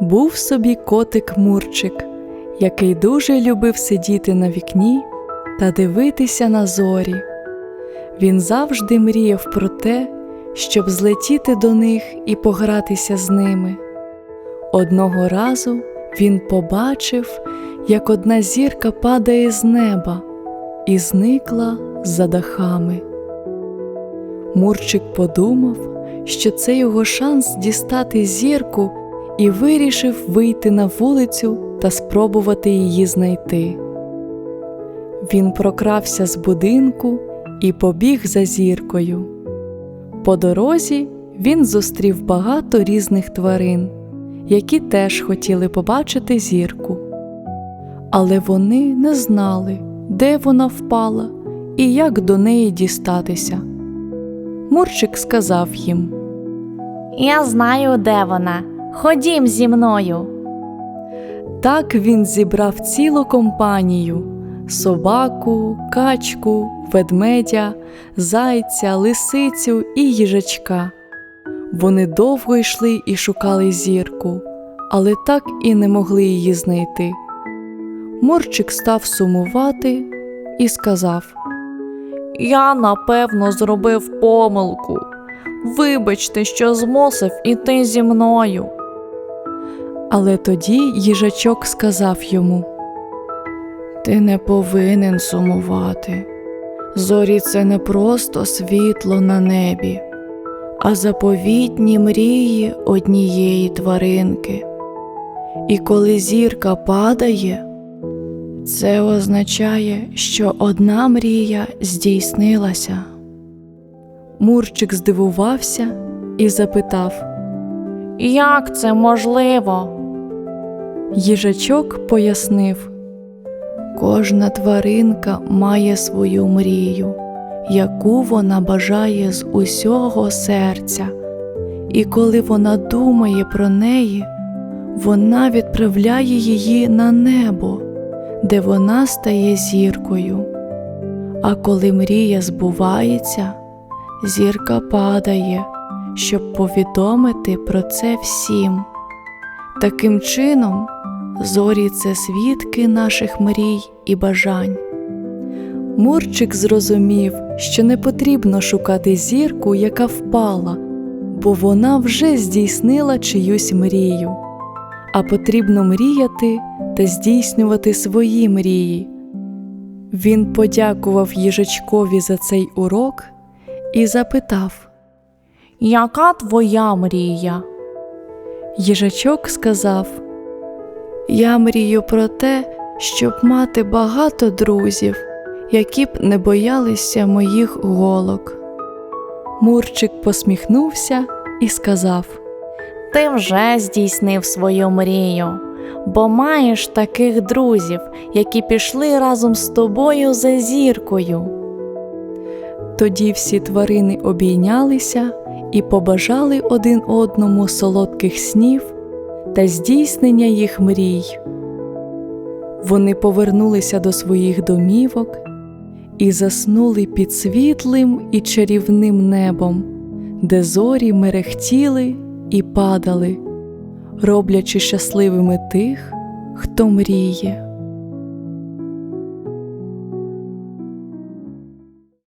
Був собі котик Мурчик, який дуже любив сидіти на вікні та дивитися на зорі. Він завжди мріяв про те, щоб злетіти до них і погратися з ними. Одного разу він побачив, як одна зірка падає з неба і зникла за дахами. Мурчик подумав, що це його шанс дістати зірку і вирішив вийти на вулицю та спробувати її знайти. Він прокрався з будинку і побіг за зіркою. По дорозі він зустрів багато різних тварин, які теж хотіли побачити зірку. Але вони не знали, де вона впала і як до неї дістатися. Мурчик сказав їм. Я знаю, де вона. Ходім зі мною. Так він зібрав цілу компанію собаку, качку, ведмедя, зайця, лисицю і їжачка. Вони довго йшли і шукали зірку, але так і не могли її знайти. Мурчик став сумувати і сказав: Я напевно зробив помилку. Вибачте, що змусив іти зі мною. Але тоді їжачок сказав йому: Ти не повинен сумувати. Зорі це не просто світло на небі, а заповітні мрії однієї тваринки. І коли зірка падає, це означає, що одна мрія здійснилася. Мурчик здивувався і запитав. Як це можливо? Їжачок пояснив, кожна тваринка має свою мрію, яку вона бажає з усього серця, і коли вона думає про неї, вона відправляє її на небо, де вона стає зіркою. А коли мрія збувається, зірка падає, щоб повідомити про це всім. Таким чином, зорі це свідки наших мрій і бажань. Мурчик зрозумів, що не потрібно шукати зірку, яка впала, бо вона вже здійснила чиюсь мрію, а потрібно мріяти та здійснювати свої мрії. Він подякував їжачкові за цей урок і запитав. Яка твоя мрія? Їжачок сказав: Я мрію про те, щоб мати багато друзів, які б не боялися моїх голок. Мурчик посміхнувся і сказав: Ти вже здійснив свою мрію, бо маєш таких друзів, які пішли разом з тобою за зіркою. Тоді всі тварини обійнялися і побажали один одному солодких снів та здійснення їх мрій. Вони повернулися до своїх домівок і заснули під світлим і чарівним небом, де зорі мерехтіли і падали, роблячи щасливими тих, хто мріє.